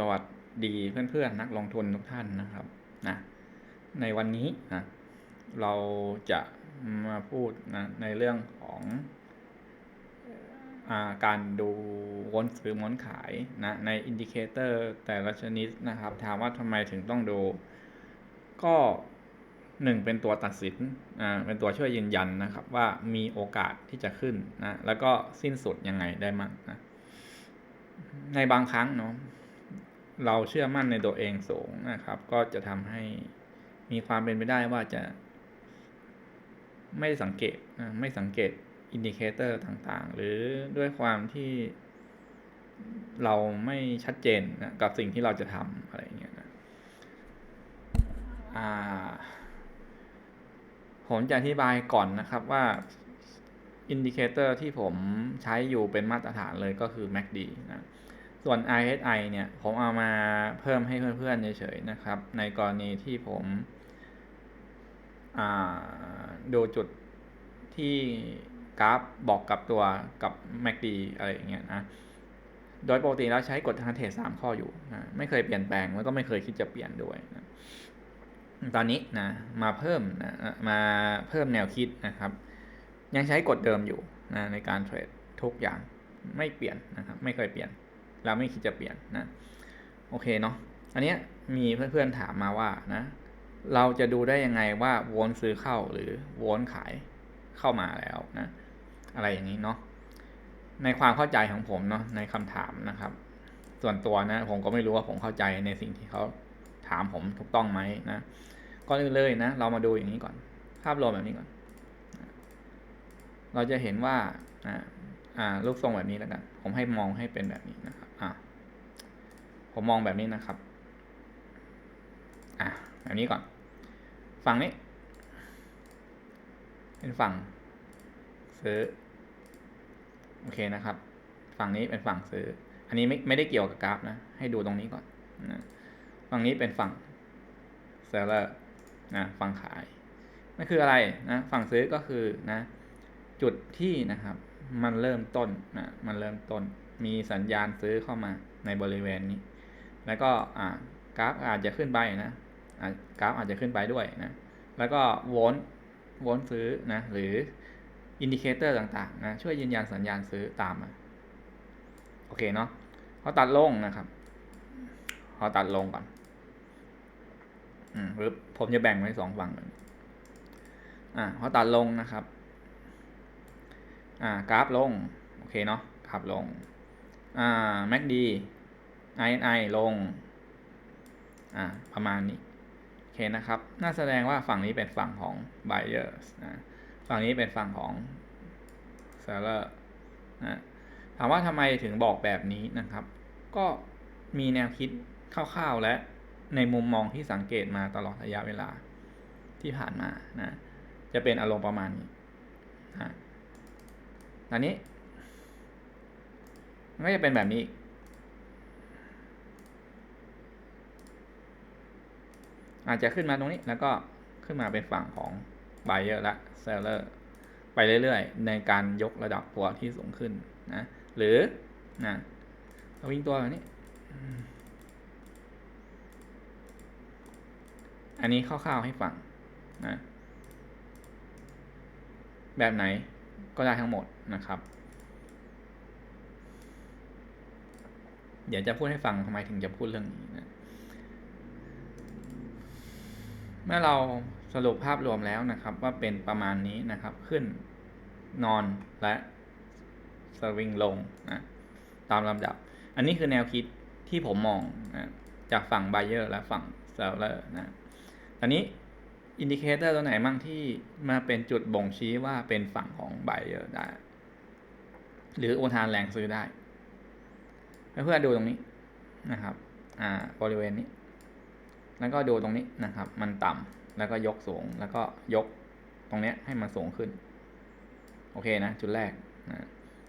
สวัสดีเพื่อนๆนักลงทุนทุกท่านนะครับนะในวันนี้นะเราจะมาพูดนะในเรื่องของอาการดูวนซื้อม้วนขายนะในอินดิเคเตอร์แต่ละชนิดนะครับ ถามว่าทำไมถึงต้องดู ก็หนึ่งเป็นตัวตัดสินอ่าเป็นตัวช่วยยืนยันนะครับ ว่ามีโอกาสที่จะขึ้นนะแล้วก็สิ้นสุดยังไงได้มั่งนะในบางครั้งเนาะ เราเชื่อมั่นในตัวเองสูงนะครับ ก็จะทำให้มีความเป็นไปได้ว่าจะ ไม่สังเกตนะไม่สังเกตอินดิเคเตอร์ต่างๆ หรือด้วยความที่เราไม่ชัดเจนนะกับสิ่งที่เราจะทำอะไรเงี้ยนะผมจะอธิบายก่อนนะครับว่าอินดิเคเตอร์ที่ผมใช้อยู่เป็นมาตรฐานเลยก็คือ MACD นะ ส่วน RSI เนี่ยผมเอามาเพิ่มให้เพื่อนๆเฉยๆนะครับ ในกรณีที่ผมดูจุดที่กราฟบอกกับตัวกับ MACD อะไรอย่างเงี้ยนะ โดยปกติแล้วใช้กฎทางเทรดสามข้ออยู่นะไม่เคยเปลี่ยนแปลงแล้วก็ไม่เคยคิดจะเปลี่ยนด้วยนะตอนนี้นะมาเพิ่มนะมาเพิ่มแนวคิดนะครับ ยังใช้กฎเดิมอยู่นะในการเทรดทุกอย่างไม่เปลี่ยนนะครับไม่เคยเปลี่ยน เราไม่คิดจะเปลี่ยนนะโอเคเนาะอันนี้มีเพื่อนๆถามมาว่านะ เราจะดูได้ยังไงว่าโวนซื้อเข้าหรือโวนขายเข้ามาแล้วนะ อะไรอย่างนี้เนาะในความเข้าใจของผมเนาะในคำถามนะครับ ส่วนตัวนะผมก็ไม่รู้ว่าผมเข้าใจในสิ่งที่เขาถามผมถูกต้องไหมนะก่อนอื่นเลยนะ เรามาดูอย่างนี้ก่อน ภาพรวมแบบนี้ก่อน เราจะเห็นว่าอ่า อ่ารูปทรงแบบนี้แล้วกันผมให้มองให้เป็นแบบนี้นะครับอ่าผมมองแบบนี้นะครับอ่าแบบนี้ก่อน ฝั่งนี้ เป็นฝั่งซื้อโอเคนะครับ ฝั่งนี้เป็นฝั่งซื้อ อันนี้ไม่ไม่ได้เกี่ยวกับกราฟนะ ให้ดูตรงนี้ก่อนนะฝั่งนี้เป็นฝั่งเซลเลอร์นะฝั่งขายนั่นคืออะไรนะฝั่งซื้อก็คือนะ จุดที่นะครับ มันเริ่มต้นนะมันเริ่มต้น มีสัญญาณซื้อเข้ามาในบริเวณนี้ แล้วก็อ่ากราฟอาจจะขึ้นไปนะกราฟอาจจะขึ้นไปด้วยนะแล้วก็โวลต์โวลต์ซื้อนะหรืออินดิเคเตอร์ต่างๆนะช่วยยืนยันสัญญาณซื้อตามมาโอเคเนาะเขาตัดลงนะครับเขาตัดลงก่อนอืมหรือผมจะแบ่งไว้สองฝั่งเลยอ่าเขาตัดลงนะครับ อ่ากราฟลง โอเคเนาะกราฟลง อ่า MACD INI ลง อ่า ประมาณนี้ โอเคนะครับ น่าแสดงว่าฝั่งนี้เป็นฝั่งของ buyers นะ ฝั่งนี้เป็นฝั่งของ seller นะ ถามว่าทำไมถึงบอกแบบนี้นะครับ ก็มีแนวคิดคร่าวๆและในมุมมองที่สังเกตมาตลอดระยะเวลาที่ผ่านมานะ จะเป็นอารมณ์ประมาณนี้นะ อันนี้ มันก็จะเป็นแบบนี้ อาจจะขึ้นมาตรงนี้แล้วก็ขึ้นมาเป็นฝั่งของ buyer และ seller ไปเรื่อยๆ ในการยกระดับตัวที่สูงขึ้นนะ หรือนะวิ่งตัวแบบนี้ อันนี้คร่าวๆให้ฟังนะ แบบไหน ก็ได้ทั้งหมดนะครับ เดี๋ยวจะพูดให้ฟังทำไมถึงจะพูดเรื่องนี้นะเมื่อเราสรุปภาพรวมแล้วนะครับ ว่าเป็นประมาณนี้นะครับขึ้นนอนและสวิงลงนะตามลำดับ อันนี้คือแนวคิดที่ผมมองนะจากฝั่ง buyer และฝั่ง seller นะตอนนี้ อินดิเคเตอร์ตัวไหนมั่งที่มาเป็นจุดบ่งชี้ว่าเป็นฝั่งของ buyer ได้ หรืออุทานแรงซื้อได้ เพื่อดูตรงนี้นะครับ อ่าบริเวณนี้ แล้วก็ดูตรงนี้นะครับ มันต่ำแล้วก็ยกสูงแล้วก็ยกตรงนี้ให้มันสูงขึ้น โอเคนะ จุดแรกนะ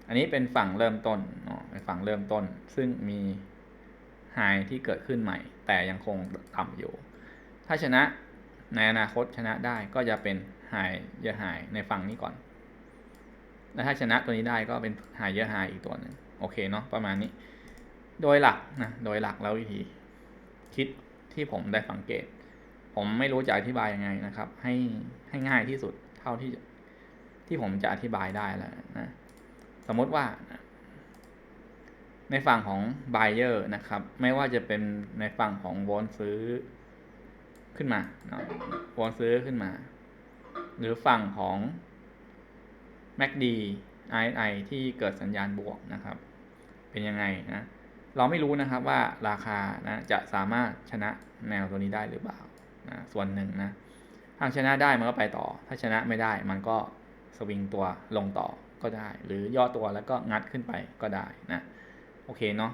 อันนี้เป็นฝั่งเริ่มต้นเนาะเป็นฝั่งเริ่มต้น ซึ่งมีไฮที่เกิดขึ้นใหม่ แต่ยังคงต่ำอยู่ ถ้าชนะ ในอนาคตชนะได้ก็จะเป็นไฮเยอะไฮในฝั่งนี้ก่อน แล้วถ้าชนะตัวนี้ได้ก็เป็นไฮเยอะไฮอีกตัวหนึ่งโอเคเนาะประมาณนี้ โดยหลักนะโดยหลักแล้ววิธีคิดที่ผมได้สังเกต ผมไม่รู้จะอธิบายยังไงนะครับ ให้ให้ง่ายที่สุดเท่าที่ที่ผมจะอธิบายได้แล้วนะสมมติว่าในฝั่งของ buyer นะครับ ไม่ว่าจะเป็นในฝั่งของวอนซื้อ ขึ้นมาเนาะวอนซื้อขึ้นมา หรือฝั่งของ MACD RSI ที่เกิดสัญญาณบวกนะครับ เป็นยังไงนะเราไม่รู้นะครับว่าราคานะจะสามารถชนะแนวตัวนี้ได้หรือเปล่านะส่วนหนึ่งนะถ้าชนะได้มันก็ไปต่อ ถ้าชนะไม่ได้มันก็สวิงตัวลงต่อก็ได้ หรือย่อตัวแล้วก็งัดขึ้นไปก็ได้นะโอเคเนาะ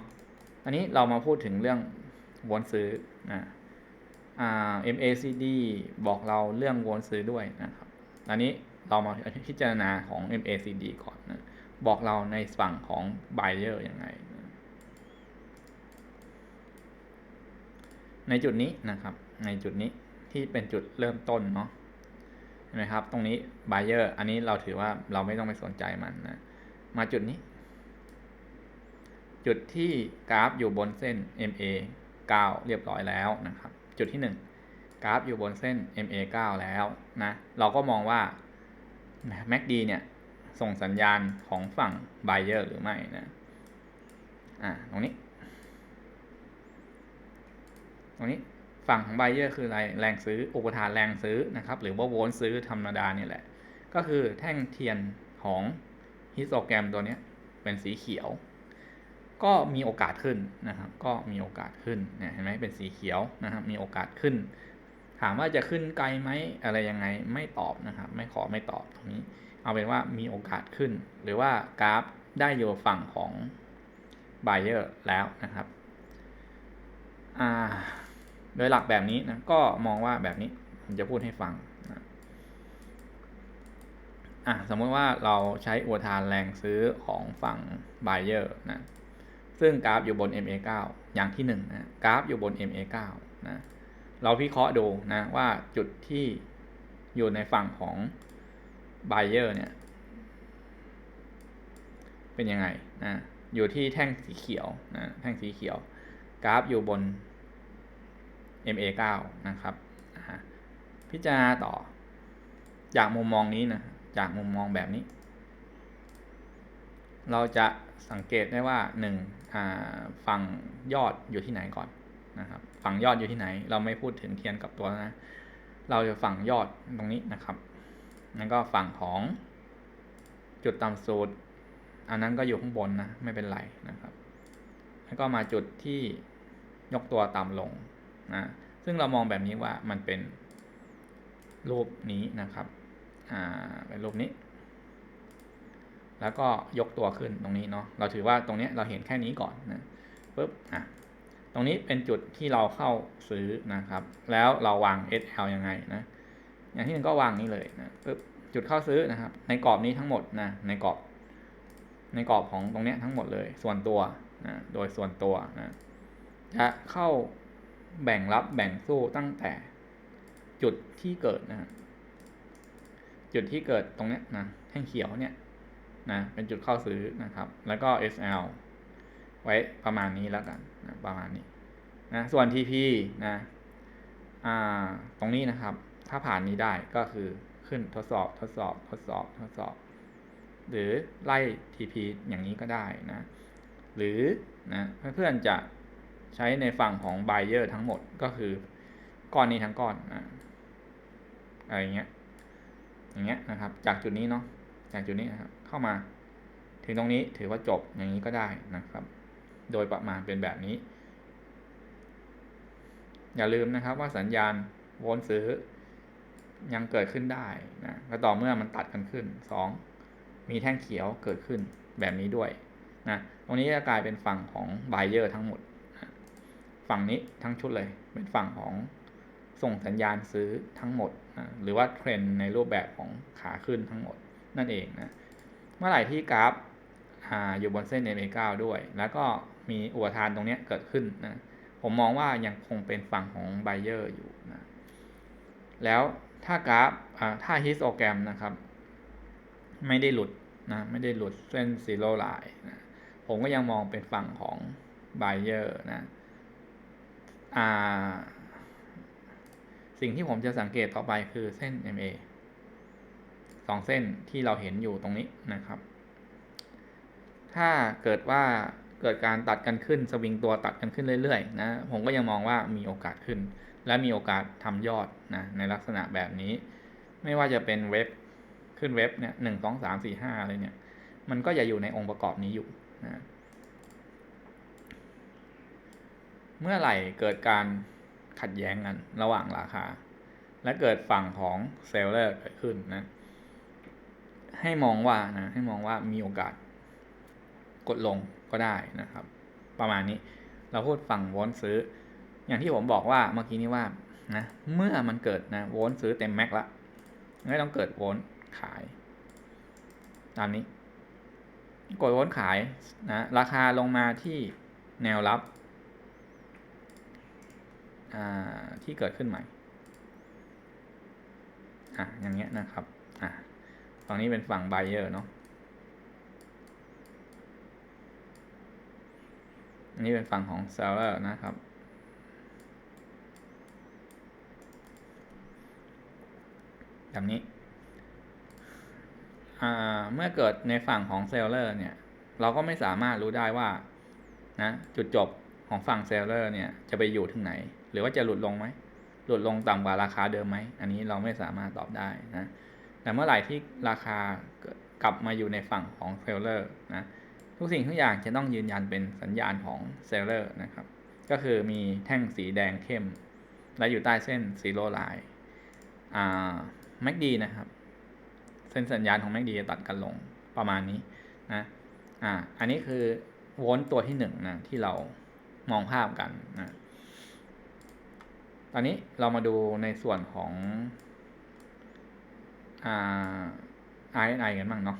อันนี้เรามาพูดถึงเรื่องวนซื้อนะ MACD บอกเราเรื่องวนซื้อด้วยนะครับ อันนี้เรามาพิจารณาของ MACD ก่อนนะ บอกเราในฝั่งของ buyer ยังไงนะในจุดนี้นะครับ ในจุดนี้ที่เป็นจุดเริ่มต้นเนาะเห็นไหมครับ ตรงนี้ buyer อันนี้เราถือว่าเราไม่ต้องไปสนใจมันนะ มาจุดนี้ จุดที่กราฟอยู่บนเส้น MA 9 เรียบร้อยแล้วนะครับ จุดที่ 1 กราฟอยู่บนเส้น MA 9 แล้วนะ เราก็มองว่า MACD เนี่ย ส่งสัญญาณของฝั่ง buyer หรือไม่นะ อ่าตรงนี้ ตรงนี้ฝั่งของ buyer คืออะไรแรงซื้ออุปทานแรงซื้อนะครับ หรือว่าโวลซื้อธรรมดานี่แหละ ก็คือแท่งเทียนของฮิสโตแกรมตัวนี้เป็นสีเขียว ก็มีโอกาสขึ้นนะครับ ก็มีโอกาสขึ้นเนี่ยเห็นไหมเป็นสีเขียวนะครับ มีโอกาสขึ้น ถามว่าจะขึ้นไกลไหมอะไรยังไงไม่ตอบนะครับ ไม่ขอไม่ตอบตรงนี้ เอาเป็นว่ามีโอกาสขึ้น หรือว่ากราฟได้อยู่ฝั่งของ buyer แล้วนะครับอ่าโดยหลักแบบนี้นะก็มองว่าแบบนี้ผมจะพูดให้ฟังนะอะสมมติว่าเราใช้อุทานแรงซื้อของฝั่ง buyer นะ ซึ่งกราฟอยู่บน MA9 อย่างที่1นนะกราฟอยู่บน MA9 นะเราพิเคราะห์ดูนะว่าจุดที่อยู่ในฝั่งของ buyer เนี่ย เป็นยังไงนะอยู่ที่แท่งสีเขียวนะแท่งสีเขียว กราฟอยู่บน MA9 นะครับพิจารณาต่อ จากมุมมองนี้นะจากมุมมองแบบนี้ เราจะ สังเกตได้ว่าหนึ่งฝั่งยอดอยู่ที่ไหนก่อนนะครับฝั่งยอดอยู่ที่ไหน เราไม่พูดถึงเทียนกับตัวนะ เราจะฝั่งยอดตรงนี้นะครับนั่นก็ฝั่งของจุดต่ำสุดอันนั้นก็อยู่ข้างบนนะไม่เป็นไรนะครับ แล้วก็มาจุดที่ยกตัวต่ำลงนะซึ่งเรามองแบบนี้ว่ามันเป็นรูปนี้นะครับ อ่า เป็นรูปนี้ แล้วก็ยกตัวขึ้นตรงนี้เนาะเราถือว่าตรงนี้เราเห็นแค่นี้ก่อนนะปุ๊บอะตรงนี้เป็นจุดที่เราเข้าซื้อนะครับ แล้วเราวาง SL ยังไงนะอย่างที่หนึ่งก็วางนี้เลยนะปุ๊บจุดเข้าซื้อนะครับ ในกรอบนี้ทั้งหมดนะในกรอบ ในกรอบของตรงนี้ทั้งหมดเลย ส่วนตัวนะโดยส่วนตัวนะจะเข้าแบ่งรับแบ่งสู้ตั้งแต่จุดที่เกิดนะจุดที่เกิดตรงนี้นะแท่งเขียวเนี่ย นะเป็นจุดเข้าซื้อนะครับ แล้วก็ SL ไว้ประมาณนี้แล้วกันนะประมาณนี้นะส่วน TP นะอ่าตรงนี้นะครับ ถ้าผ่านนี้ได้ก็คือขึ้นทดสอบทดสอบทดสอบทดสอบ หรือไล่ TP อย่างนี้ก็ได้นะ หรือนะเพื่อนๆจะใช้ในฝั่งของ buyer ทั้งหมดก็คือก้อนนี้ทั้งก้อนนะอะไรเงี้ยอย่างเงี้ยนะครับ จากจุดนี้เนาะจากจุดนี้นะครับ เข้ามา ถึงตรงนี้ถือว่าจบอย่างนี้ก็ได้นะครับ โดยประมาณเป็นแบบนี้ อย่าลืมนะครับว่าสัญญาณวลต์ซื้อยังเกิดขึ้นได้นะก็ต่อเมื่อมันตัดกันขึ้น 2 มีแท่งเขียวเกิดขึ้นแบบนี้ด้วยนะตรงนี้จะกลายเป็นฝั่งของ buyer ทั้งหมดฝั่งนี้ทั้งชุดเลย เป็นฝั่งของส่งสัญญาณซื้อทั้งหมดนะหรือว่าเทรนในรูปแบบของขาขึ้นทั้งหมดนั่นเองนะ มื่อไหร่ที่กราฟออยู่บนเส้น MA9 ด้วย แล้วก็มีอุปทานตรงนี้เกิดขึ้นนะผมมองว่ายังคงเป็นฝั่งของ buyer อยู่นะแล้วถ้ากราฟถ้า histogram นะครับ ไม่ได้หลุดนะไม่ได้หลุดเส้น zero line นะผมก็ยังมองเป็นฝั่งของ buyer นะอ่าสิ่งที่ผมจะสังเกตต่อไปคือเส้น MA สองเส้นที่เราเห็นอยู่ตรงนี้นะครับ ถ้าเกิดว่าเกิดการตัดกันขึ้นสวิงตัวตัดกันขึ้นเรื่อยๆนะผมก็ยังมองว่ามีโอกาสขึ้น และมีโอกาสทำยอดนะในลักษณะแบบนี้ ไม่ว่าจะเป็นเว็บขึ้นเว็บเนี่ยหนึ่งสองสามสี่ห้าอะไรเนี่ย มันก็จะอยู่ในองค์ประกอบนี้อยู่นะเมื่อไหร่เกิดการขัดแย้งกันระหว่างราคา และเกิดฝั่งของเซลเลอร์เกิดขึ้นนะ ให้มองว่านะให้มองว่ามีโอกาส กดลงก็ได้นะครับ ประมาณนี้เราพูดฝั่งวอนซื้อ อย่างที่ผมบอกว่าเมื่อกี้นี้ว่านะเมื่อมันเกิดนะวอนซื้อเต็มแม็กละไม่ต้องเกิดวอนขาย ตามนี้กดวอนขายนะราคาลงมาที่แนวรับที่เกิดขึ้นใหม่อะอย่างเงี้ยนะครับอะ ฝั่งนี้เป็นฝั่ง buyer เนาะอันนี้เป็นฝั่งของ seller นะครับ แบบนี้ เมื่อเกิดในฝั่งของ seller เนี่ย เราก็ไม่สามารถรู้ได้ว่า นะ จุดจบของฝั่ง seller เนี่ย จะไปอยู่ถึงไหน หรือว่าจะหลุดลงไหม หลุดลงต่ำกว่าราคาเดิมไหม อันนี้เราไม่สามารถตอบได้นะ แต่เมื่อไหร่ที่ราคากลับมาอยู่ในฝั่งของ seller นะทุกสิ่งทุกอย่างจะต้องยืนยันเป็นสัญญาณของ seller นะครับก็คือมีแท่งสีแดงเข้ม และอยู่ใต้เส้น zero line อ่า MACD นะครับ เส้นสัญญาณของ MACD จะตัดกันลงประมาณนี้นะอ่าอันนี้คือโวลต์ตัวที่หนึ่งนะที่เรามองภาพกันนะตอนนี้เรามาดูในส่วนของ RSI กันบ้างเนาะ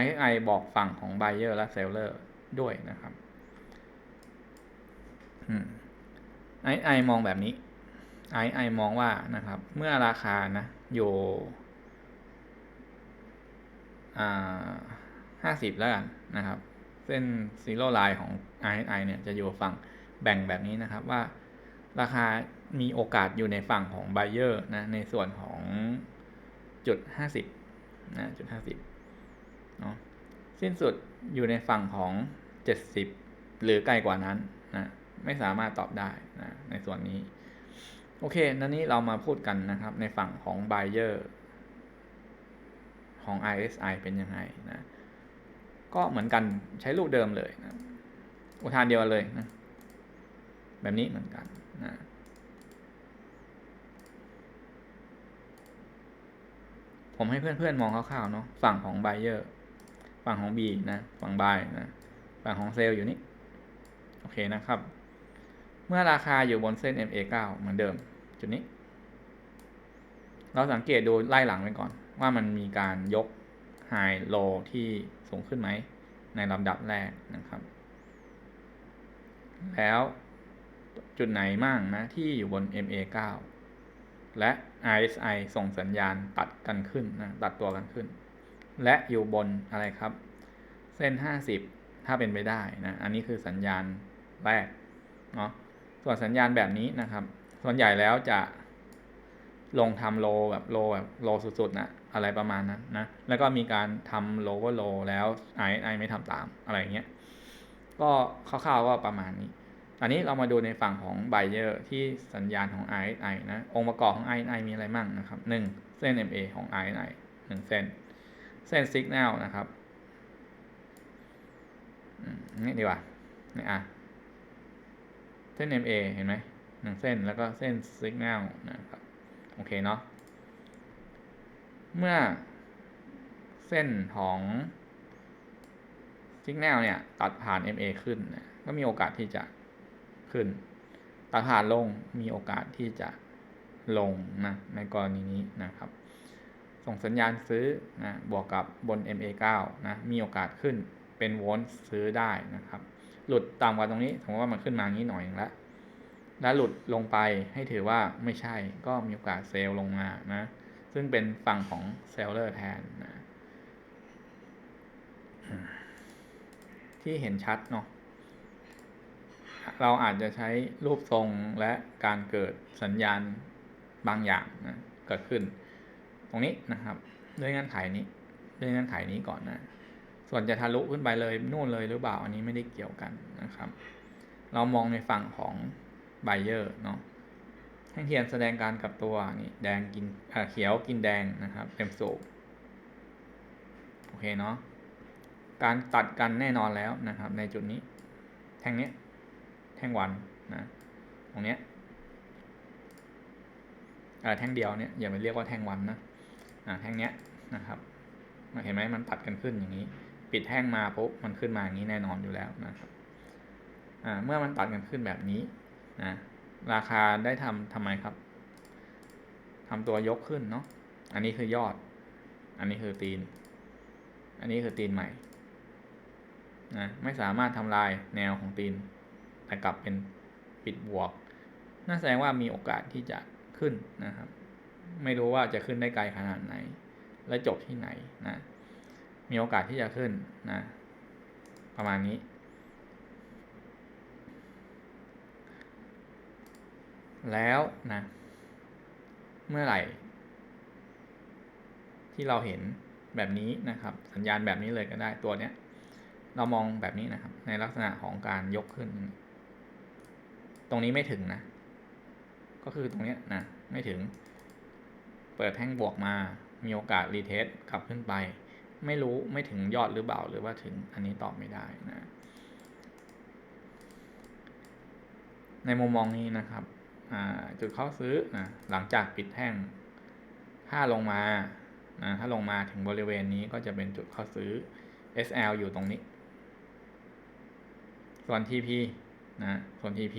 RSI บอกฝั่งของ buyer และ seller ด้วยนะครับ RSI มองแบบนี้ RSI มองว่านะครับ เมื่อราคานะอยู่ห้าสิบแล้วกันนะครับ เส้นซีโร่ไลน์ของ RSI เนี่ยจะอยู่ฝั่งแบ่งแบบนี้นะครับว่าราคา มีโอกาสอยู่ในฝั่งของ buyer นะ ในส่วนของจุดห้าสิบนะจุดห้าสิบเนาะสิ้นสุดอยู่ในฝั่งของเจ็ดสิบหรือไกลกว่านั้นนะไม่สามารถตอบได้นะในส่วนนี้ โอเคนันนี้เรามาพูดกันนะครับ ในฝั่งของ buyer ของ RSI เป็นยังไงนะ ก็เหมือนกันใช้รูปเดิมเลยนะอุทานเดียวเลยนะ แบบนี้เหมือนกันนะ ผมให้เพื่อนๆมองคร่าวๆเนาะฝั่งของ buyer ฝั่งของ B นะฝั่ง buy นะฝั่งของเซลล์อยู่นี่โอเคนะครับ เมื่อราคาอยู่บนเส้น MA9 เหมือนเดิม จุดนี้ เราสังเกตดูไล่หลังไปก่อน ว่ามันมีการยก High Low ที่สูงขึ้นไหม ในลำดับแรกนะครับ แล้วจุดไหนมั่งนะที่อยู่บน MA9 และ RSI ส่งสัญญาณตัดกันขึ้นนะตัดตัวกันขึ้น และอยู่บนอะไรครับ เส้น 50 ถ้าเป็นไปได้นะอันนี้คือสัญญาณแรกเนาะส่วนสัญญาณแบบนี้นะครับ ส่วนใหญ่แล้วจะลงทำโลแบบโลแบบโลสุดๆนะอะไรประมาณนั้นนะแล้วก็มีการทำโลก็โลแล้ว RSI ไม่ทำตามอะไรเงี้ยก็คร่าวๆก็ประมาณนี้ อันนี้เรามาดูในฝั่งของ buyer ที่สัญญาณของ RSI นะ องค์ประกอบของ RSI มีอะไรมั่งนะครับ 1 เส้น MA ของ RSI 1 เส้น เส้น signal นะครับนี่ดีกว่านี่อะ เส้น MA เห็นไหมหนึ่งเส้นแล้วก็เส้น signal นะครับ โอเคเนาะ เมื่อเส้นของ signal เนี่ย ตัดผ่าน MA ขึ้นนะก็มีโอกาสที่จะ ขึ้นตัดผ่านลงมีโอกาสที่จะลงนะในกรณีนี้นะครับ ส่งสัญญาณซื้อนะบวกกับบน MA9 นะมีโอกาสขึ้นเป็นโวลต์ซื้อได้นะครับ หลุดต่ำกว่าตรงนี้สมมติว่ามันขึ้นมางี้หน่อยแล้วแล้วหลุดลงไปให้ถือว่าไม่ใช่ก็มีโอกาสเซลลงมานะ ซึ่งเป็นฝั่งของเซลเลอร์แทนนะที่เห็นชัดเนาะ เราอาจจะใช้รูปทรงและการเกิดสัญญาณบางอย่างนะเกิดขึ้น ตรงนี้นะครับด้วยเงื่อนไขนี้ด้วยเงื่อนไขนี้ก่อนนะ ส่วนจะทะลุขึ้นไปเลยนู่นเลยหรือเปล่าอันนี้ไม่ได้เกี่ยวกันนะครับ เรามองในฝั่งของไบเออร์เนาะแท่งเทียนแสดงการกลับตัวนี่แดงกินเขียวกินแดงนะครับเต็มสูบโอเคเนาะการตัดกันแน่นอนแล้วนะครับ ในจุดนี้แท่งนี้ แท่งวันนะตรงเนี้ยแท่งเดียวเนี่ยอย่าไปเรียกว่าแท่งวันนะอ่าแท่งเนี้ยนะครับเห็นไหมมันตัดกันขึ้นอย่างนี้ ปิดแท่งมาปุ๊บมันขึ้นมาอย่างนี้แน่นอนอยู่แล้วนะครับอ่าเมื่อมันตัดกันขึ้นแบบนี้นะราคาได้ทำทำไมครับทำตัวยกขึ้นเนาะอันนี้คือยอด อันนี้คือตีน อันนี้คือตีนใหม่นะไม่สามารถทำลายแนวของตีน แต่กลับเป็นปิดบวกนั่นแสดงว่ามีโอกาสที่จะขึ้นนะครับ ไม่รู้ว่าจะขึ้นได้ไกลขนาดไหน และจบที่ไหนนะ มีโอกาสที่จะขึ้นนะ ประมาณนี้ แล้วนะ เมื่อไหร่ ที่เราเห็นแบบนี้นะครับ สัญญาณแบบนี้เลยก็ได้ตัวเนี้ยเรามองแบบนี้นะครับ ในลักษณะของการยกขึ้น ตรงนี้ไม่ถึงนะ ก็คือตรงเนี้ยนะไม่ถึง เปิดแท่งบวกมา มีโอกาสรีเทสกลับขึ้นไป ไม่รู้ไม่ถึงยอดหรือเปล่าหรือว่าถึงอันนี้ตอบไม่ได้นะ ในมุมมองนี้นะครับจุดเข้าซื้อนะหลังจากปิดแท่งถ้าลงมานะถ้าลงมาถึงบริเวณนี้ก็จะเป็นจุดเข้าซื้อ SL อยู่ตรงนี้ ส่วน TP นะส่วน TP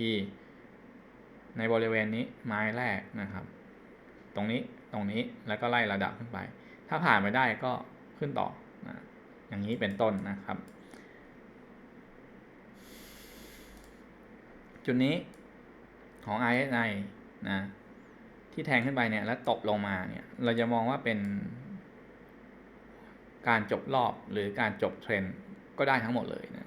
ในบริเวณนี้ไม้แรกนะครับ ตรงนี้ตรงนี้แล้วก็ไล่ระดับขึ้นไป ถ้าผ่านไปได้ก็ขึ้นต่อนะอย่างนี้เป็นต้นนะครับ จุดนี้ของ RSI นะที่แทงขึ้นไปเนี่ยแล้วตกลงมาเนี่ยเราจะมองว่าเป็นการจบรอบหรือการจบเทรนก็ได้ทั้งหมดเลยนะ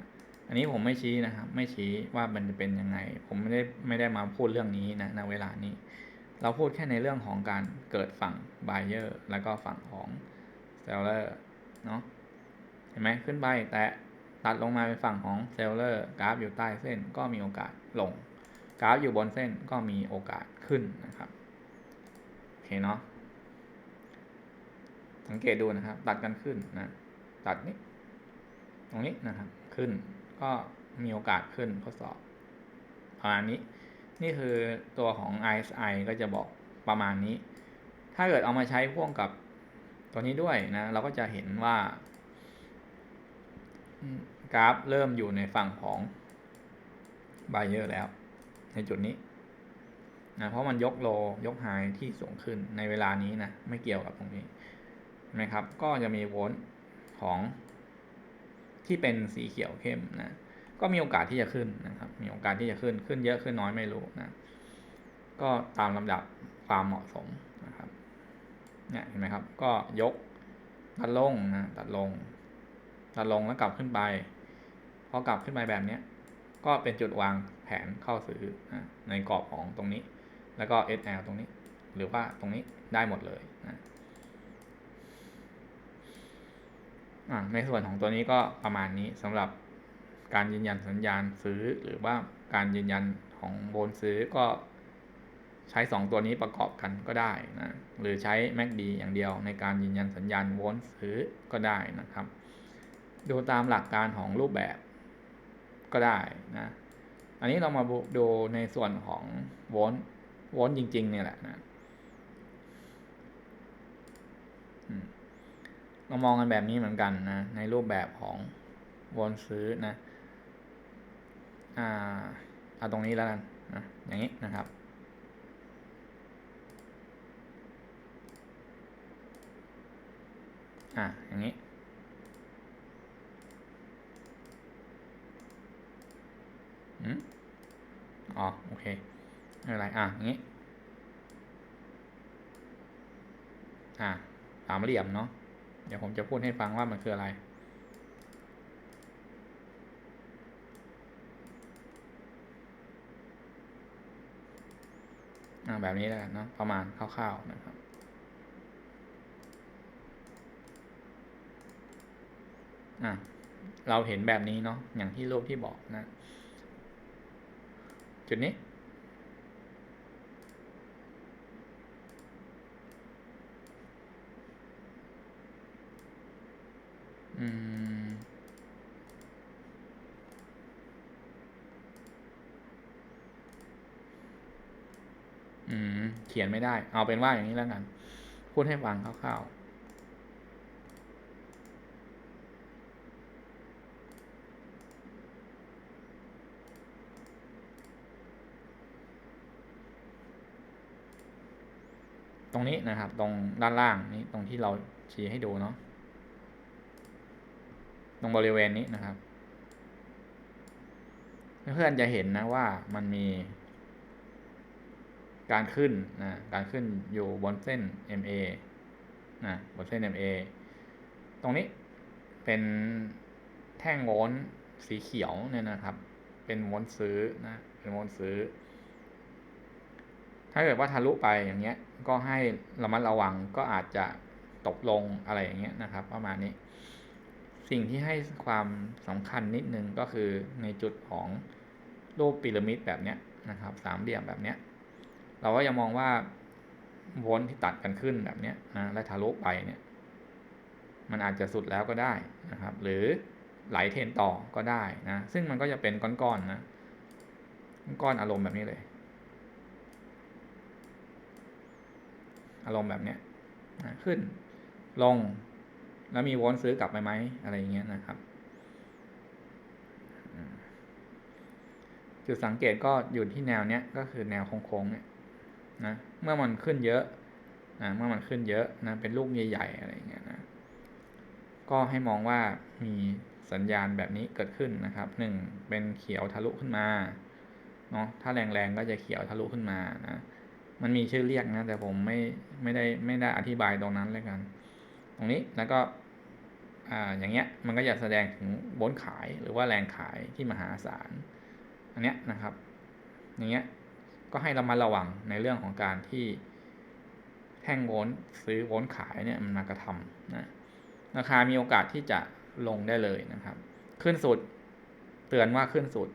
อันนี้ผมไม่ชี้นะครับ ไม่ชี้ว่ามันจะเป็นยังไง ผมไม่ได้ไม่ได้มาพูดเรื่องนี้นะณเวลานี้ เราพูดแค่ในเรื่องของการเกิดฝั่ง buyer แล้วก็ฝั่งของ seller เนาะเห็นไหมขึ้นไปแต่ตัดลงมาเป็นฝั่งของ seller กราฟอยู่ใต้เส้นก็มีโอกาสลง กราฟอยู่บนเส้นก็มีโอกาสขึ้นนะครับโอเคเนาะสังเกตดูนะครับ ตัดกันขึ้นนะตัดนี้ ตรงนี้นะครับขึ้น ก็มีโอกาสขึ้นทดสอบประมาณนี้ นี่คือตัวของ RSI ก็จะบอกประมาณนี้ ถ้าเกิดเอามาใช้พ่วงกับตัวนี้ด้วยนะ เราก็จะเห็นว่ากราฟเริ่มอยู่ในฝั่งของ buyer แล้ว ในจุดนี้นะเพราะมันยกโลยกไฮที่สูงขึ้นในเวลานี้นะ ไม่เกี่ยวกับตรงนี้นะครับ ก็จะมีโวลต์ของ ที่เป็นสีเขียวเข้มนะก็มีโอกาสที่จะขึ้นนะครับ มีโอกาสที่จะขึ้นขึ้นเยอะขึ้นน้อยไม่รู้นะก็ตามลำดับความเหมาะสมนะครับเนี่ยเห็นไหมครับ ก็ยกตัดลงนะตัดลง ตัดลงแล้วกลับขึ้นไปพอกลับขึ้นไปแบบเนี้ยก็เป็นจุดวางแผนเข้าซื้อนะในกรอบของตรงนี้ แล้วก็ SL ตรงนี้ หรือว่าตรงนี้ได้หมดเลยนะ ในส่วนของตัวนี้ก็ประมาณนี้สำหรับการยืนยันสัญญาณซื้อหรือว่าการยืนยันของโบนซื้อก็ใช้ 2 ตัวนี้ประกอบกันก็ได้นะ หรือใช้ MACD อย่างเดียวในการยืนยันสัญญาณโวลต์ซื้อก็ได้นะครับ ดูตามหลักการของรูปแบบก็ได้นะ อันนี้เรามาดูในส่วนของโวลต์โวลต์จริงๆเนี่ยแหละนะ เรามองกันแบบนี้เหมือนกันนะ ในรูปแบบของวลต์ซื้อนะ อ่า เอาตรงนี้แล้วกันนะอย่างนี้นะครับ อ่าอย่างนี้อืมอ๋อ โอเคไม่เป็นไร อะอย่างนี้ อ่าสามเหลี่ยมเนาะ เดี๋ยวผมจะพูดให้ฟังว่ามันคืออะไร แบบนี้แล้วกันเนาะประมาณคร่าวๆนะครับอะเราเห็นแบบนี้เนาะอย่างที่รูปที่บอกนะ จุดนี้ อืม อืม เขียนไม่ได้ เอาเป็นว่าอย่างนี้แล้วกัน พูดให้ฟังคร่าวๆตรงนี้นะครับ ตรงด้านล่างนี้ตรงที่เราชี้ให้ดูเนาะ ตรงบริเวณนี้นะครับ เพื่อนจะเห็นนะว่ามันมี การขึ้นนะการขึ้นอยู่บนเส้น MA นะบนเส้น MA ตรงนี้เป็นแท่งโวลต์สีเขียวเนี่ยนะครับ เป็นโวลต์ซื้อนะเป็นโวลต์ซื้อ ถ้าเกิดว่าทะลุไปอย่างเงี้ย ก็ให้ระมัดระวังก็อาจจะตกลงอะไรอย่างเงี้ยนะครับ ประมาณนี้ สิ่งที่ให้ความสำคัญนิดนึงก็คือในจุดของรูปพีระมิดแบบเนี้ยนะครับสามเหลี่ยมแบบเนี้ยเราก็ยังมองว่าวลต์ที่ตัดกันขึ้นแบบเนี้ยนะและทะลุไปเนี่ย มันอาจจะสุดแล้วก็ได้นะครับ หรือไหลเทนต่อก็ได้นะ ซึ่งมันก็จะเป็นก้อนๆนะก้อนอารมณ์แบบนี้เลย อารมณ์แบบเนี้ยนะขึ้นลง แล้วมีวลต์ซื้อกลับไปไหมอะไรอย่างเงี้ยนะครับ จุดสังเกตก็อยู่ที่แนวเนี้ยก็คือแนวโค้งๆเนี่ยนะเมื่อมันขึ้นเยอะนะเมื่อมันขึ้นเยอะนะเป็นลูกใหญ่ๆอะไรอย่างเงี้ยนะก็ให้มองว่ามีสัญญาณแบบนี้เกิดขึ้นนะครับหนึ่งเป็นเขียวทะลุขึ้นมาเนาะถ้าแรงๆก็จะเขียวทะลุขึ้นมานะมันมีชื่อเรียกนะแต่ผมไม่ไม่ได้ไม่ได้อธิบายตรงนั้นเลยกัน ตรงนี้แล้วก็ อ่าอย่างเงี้ยมันก็จะแสดงถึงบนขายหรือว่าแรงขายที่มหาศาลอันเนี้ยนะครับอย่างเงี้ยก็ให้เรามาระวังในเรื่องของการที่แท่งโวลต์ซื้อโวลต์ขายเนี่ยมันมากระทำนะราคามีโอกาสที่จะลงได้เลยนะครับ ขึ้นสุดเตือนว่าขึ้นสุด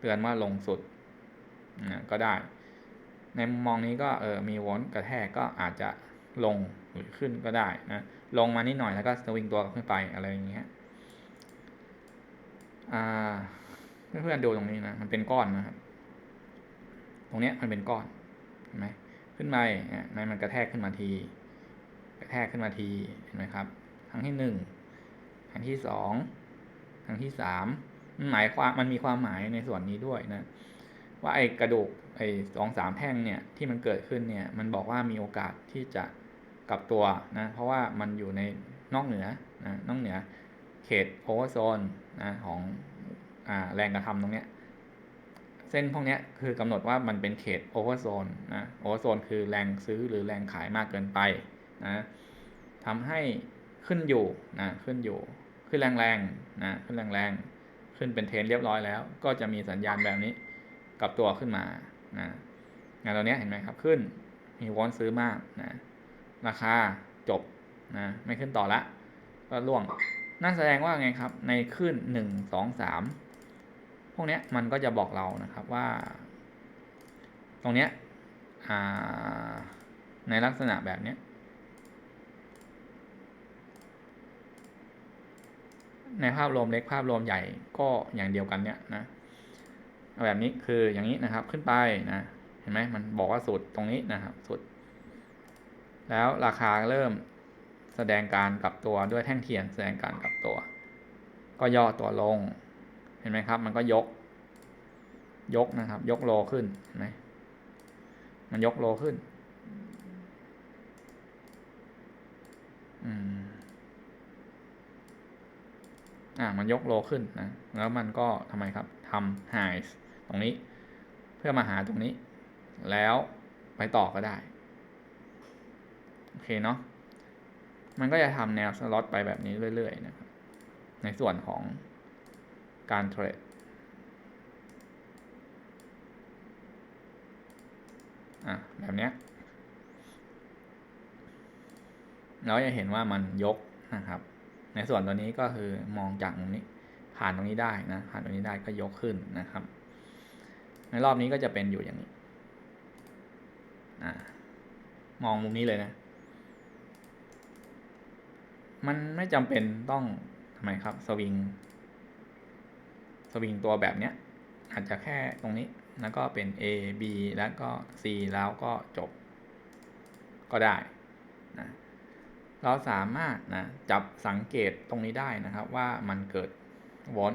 เตือนว่าลงสุดนะก็ได้ ในมุมมองนี้ก็เออมีโวล์กระแทกก็อาจจะลงหรือขึ้นก็ได้นะ ลงมานิดหน่อยแล้วก็สวิงตัวขึ้นไปอะไรอย่างเงี้ยเพื่อนๆดูตรงนี้นะมันเป็นก้อนนะครับตรงเนี้ยมันเป็นก้อนเห็นไหมขึ้นไปเนี่ยในมันกระแทกขึ้นมาที กระแทกขึ้นมาทีเห็นไหมครับครั้งที่หนึ่งครั้งที่สองครั้งที่สามมันหมายความมันมีความหมายในส่วนนี้ด้วยนะ ว่าไอ้กระดูกไอ้สองสามแท่งเนี่ยที่มันเกิดขึ้นเนี่ย มันบอกว่ามีโอกาสที่จะ กับตัวนะเพราะว่ามันอยู่ในนอกเหนือนะนอกเหนือเขตโอเวอร์โซนนะของอแรงกระทำตรงเนี้ยเส้นพวกนี้คือกำหนดว่ามันเป็นเขตโอเวอร์โซนนะโอเวอร์โซนคือแรงซื้อหรือแรงขายมากเกินไปนะทำให้ขึ้นอยู่นะขึ้นอยู่ขึ้นแรงๆนะขึ้นแรงๆขึ้นเป็นเทรนเรียบร้อยแล้ว ก็จะมีสัญญาณแบบนี้กับตัวขึ้นมานะงานตัวเนี้ยเห็นไหมครับขึ้นมีวอนซื้อมากนะ ราคาจบนะไม่ขึ้นต่อละก็ล่วงนั่นแสดงว่าไงครับในขึ้นหนึ่งสองสามพวกเนี้ยมันก็จะบอกเรานะครับว่า ตรงเนี้ยในลักษณะแบบเนี้ยในภาพรวมเล็กภาพรวมใหญ่ก็อย่างเดียวกันเนี้ยนะแบบนี้คืออย่างนี้นะครับขึ้นไปนะเห็นไหมมันบอกว่าสุดตรงนี้นะครับสุด แล้วราคาเริ่มแสดงการกลับตัวด้วยแท่งเทียนแสดงการกลับตัว ก็ย่อตัวลง เห็นไหมครับ มันก็ยก ยกนะครับ ยกโลขึ้นเห็นไหมมันยกโลขึ้น อืม อ่า มันยกโลขึ้นนะ แล้วมันก็ทำไมครับทำไฮตรงนี้ เพื่อมาหาตรงนี้ แล้วไปต่อก็ได้ โอเคเนาะมันก็จะทำแนวสล็อตไปแบบนี้เรื่อยๆนะครับในส่วนของการเทรดอะแบบเนี้ยเราจะเห็นว่ามันยกนะครับ ในส่วนตัวนี้ก็คือมองจากตรงนี้ ผ่านตรงนี้ได้นะ ผ่านตรงนี้ได้ก็ยกขึ้นนะครับ ในรอบนี้ก็จะเป็นอยู่อย่างนี้ อ่ามองมุมนี้เลยนะ มันไม่จำเป็นต้องทำไมครับสวิงสวิงตัวแบบเนี้ยอาจจะแค่ตรงนี้แล้วก็เป็น A B แล้วก็ C แล้วก็จบ ก็ได้นะเราสามารถนะจับสังเกตตรงนี้ได้นะครับว่ามันเกิดวอน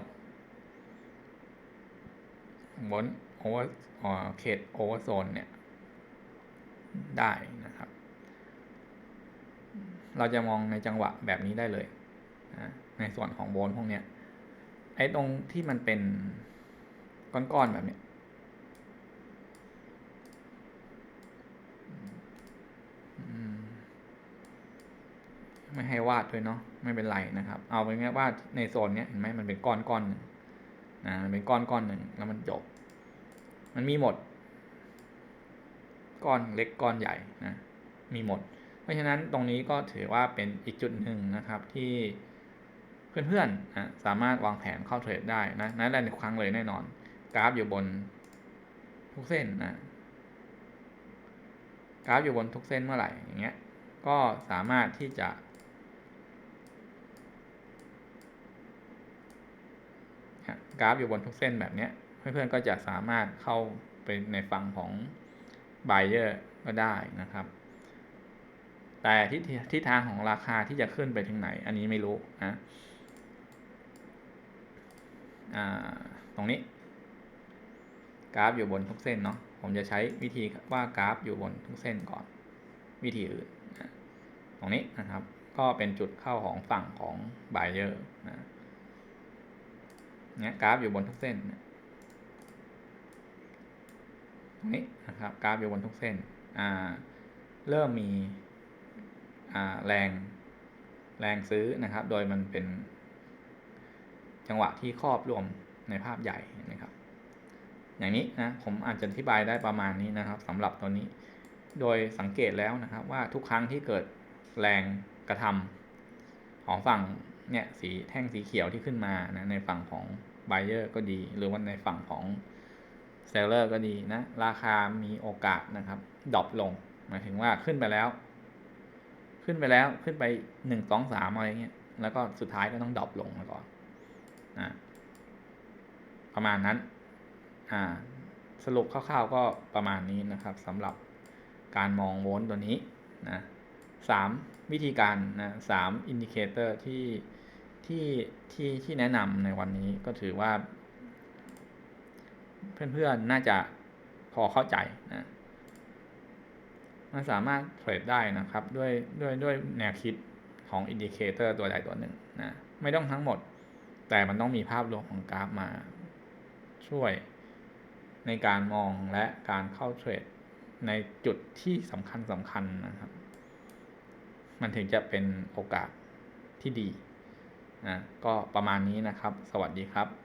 วอนโอเวอร์เขตโอเวอร์โซนเนี่ยได้นะครับ เราจะมองในจังหวะแบบนี้ได้เลย ในส่วนของโวลต์พวกเนี้ย ไอ้ตรงที่มันเป็นก้อนๆแบบเนี้ย ไม่ให้วาดด้วยเนาะ ไม่เป็นไรนะครับ เอาไปแค่วาดในโซนเนี้ยเห็นไหมมันเป็นก้อนก้อนหนึ่งนะมันเป็นก้อนก้อนหนึ่งแล้วมันจบ มันมีหมด ก้อนเล็กก้อนใหญ่นะ มีหมด ราะฉะนั้นตรงนี้ก็ถือว่าเป็นอีกจุดหนึ่งนะครับที่เพื่อนๆนะสามารถวางแผนเข้าเทรดได้นะนั้นได้ในครั้งเลยแน่นอน กราฟอยู่บนทุกเส้นนะกราฟอยู่บนทุกเส้นเมื่อไหร่อย่างเงี้ยก็สามารถที่จะ กราฟอยู่บนทุกเส้นแบบเนี้ยเพื่อนๆก็จะสามารถเข้าไปในฝั่งของ buyer ก็ได้นะครับ แต่ทิศทิศทางของราคาที่จะขึ้นไปถึงไหน อันนี้ไม่รู้นะตรงนี้ กราฟอยู่บนทุกเส้นเนาะผมจะใช้วิธีว่ากราฟอยู่บนทุกเส้นก่อน วิธีอื่นนะตรงนี้นะครับ ก็เป็นจุดเข้าของฝั่งของ buyer นะเนี่ยกราฟอยู่บนทุกเส้นตรงนี้นะครับกราฟอยู่บนทุกเส้นอ่าเริ่มมี แรงแรงซื้อนะครับ โดยมันเป็น จังหวะที่ครอบรวมในภาพใหญ่นะครับ อย่างนี้นะผมอาจจะอธิบายได้ประมาณนี้นะครับสำหรับตัวนี้ โดยสังเกตแล้วนะครับว่าทุกครั้งที่เกิดแรงกระทำของฝั่งเนี่ยสีแท่งสีเขียวที่ขึ้นมานะในฝั่งของ buyer ก็ดี หรือว่าในฝั่งของ seller ก็ดีนะราคามีโอกาสนะครับดรอปลงหมายถึงว่าขึ้นไปแล้ว ขึ้นไปแล้วขึ้นไปหนึ่งสองสามอะไรเงี้ยแล้วก็สุดท้ายก็ต้องดรอปลงมาก่อนนะประมาณนั้นอ่าสรุปคร่าวๆก็ประมาณนี้นะครับสำหรับการมองโวลต์ตัวนี้นะสามวิธีการนะสามอินดิเคเตอร์ที่ที่ที่ที่แนะนำในวันนี้ก็ถือว่า เพื่อนๆ น่าจะพอเข้าใจนะ มันสามารถเทรดได้นะครับ ด้วยด้วยด้วยแนวคิดของอินดิเคเตอร์ตัวใดตัวหนึ่งนะไม่ต้องทั้งหมด แต่มันต้องมีภาพรวมของกราฟมา ช่วยในการมองและการเข้าเทรดในจุดที่สำคัญสำคัญนะครับ มันถึงจะเป็นโอกาสที่ดีนะก็ประมาณนี้นะครับ สวัสดีครับ